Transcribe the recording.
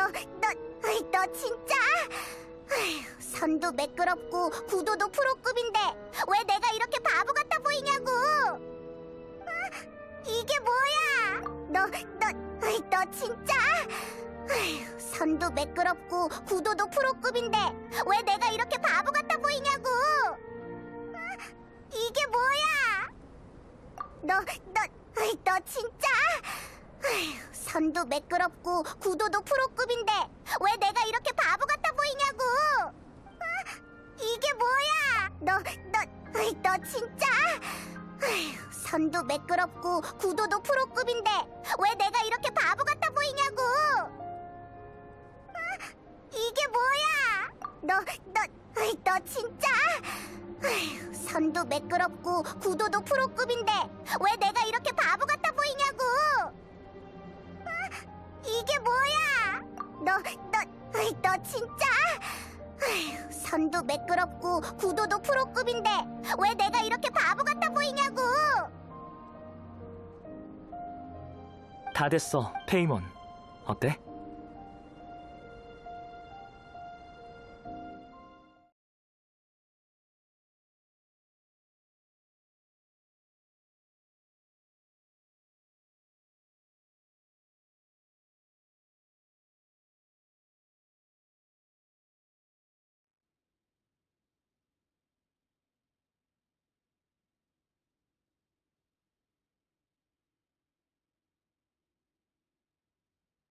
너, 너, 너 진짜? 아휴, 선도 매끄럽고 구도도 프로급인데 왜 내가 이렇게 바보 같아 보이냐고? 아, 이게 뭐야? 너, 너, 너 진짜? 아휴, 선도 매끄럽고 구도도 프로급인데 왜 내가 이렇게 바보 같아 보이냐고? 아, 이게 뭐야? 너, 너, 너 진짜? 선도 매끄럽고 구도도 프로급인데 왜 내가 이렇게 바보 같아 보이냐고? 아, 이게 뭐야? 너, 너, 너 진짜? 선도 매끄럽고 구도도 프로급인데 왜 내가 이렇게 바보 같아 보이냐고? 아, 이게 뭐야? 너, 너, 너 진짜? 선도 매끄럽고 구도도 프로급인데 왜 내가 너, 너, 너 진짜? 아휴, 선도 매끄럽고 구도도 프로급인데 왜 내가 이렇게 바보 같아 보이냐고? 다 됐어, 페이몬. 어때?